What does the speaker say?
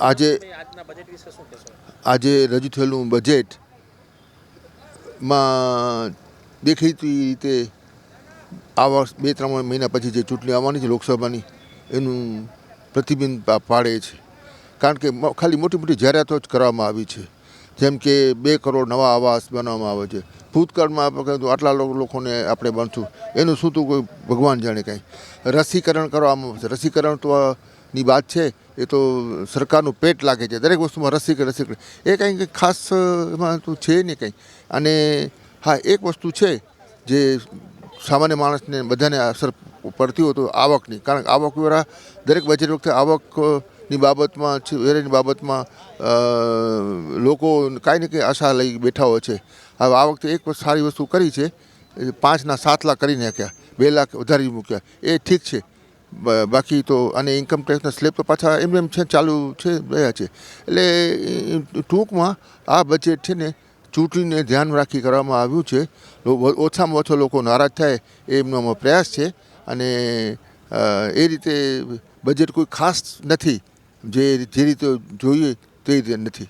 આજે આજે રજૂ થયેલું બજેટમાં દેખીતી રીતે આ વર્ષ બે ત્રણ મહિના પછી જે ચૂંટણી આવવાની છે લોકસભાની, એનું પ્રતિબિંબ પાડે છે. કારણ કે ખાલી મોટી મોટી જાહેરાતો જ કરવામાં આવી છે. જેમ કે બે કરોડ નવા આવાસ બનાવવામાં આવે છે. ભૂતકાળમાં આટલા લોકોને આપણે બનશું. એનું શું તો કોઈ ભગવાન જાણે કાંઈ. રસીકરણ કરવામાં આવશે. રસીકરણ તો ની વાત છે, એ તો સરકારનું પેટ લાગે છે, દરેક વસ્તુમાં રસીકરણ રસીકરણ એ કંઈ ખાસ એમાં તો છે નહીં કંઈ. અને હા, એક વસ્તુ છે જે સામાન્ય માણસને બધાને અસર પડતી હોય તો આવકની. કારણ કે આવક વેરા દરેક બજેટ વખતે આવકની બાબતમાં વેરાની બાબતમાં લોકો કાંઈ ને કંઈ આશા લઈ બેઠા હોય છે. હવે આ વખતે એક સારી વસ્તુ કરી છે પાંચના સાત લાખ કરી નાખ્યા, બે લાખ વધારી મૂક્યા. એ ઠીક છે. બાકી તો અને ઇન્કમ ટેક્સના સ્લેબ તો પાછા એમ એમ છે, ચાલુ છે, રહ્યા છે. એટલે ટૂંકમાં આ બજેટ છે ને ચૂંટણીને ધ્યાન રાખી કરવામાં આવ્યું છે. ઓછામાં ઓછો લોકો નારાજ થાય એ એમનો પ્રયાસ છે. અને એ રીતે બજેટ કોઈ ખાસ નથી. જે જે રીતે જોઈએ તે રીતે નથી.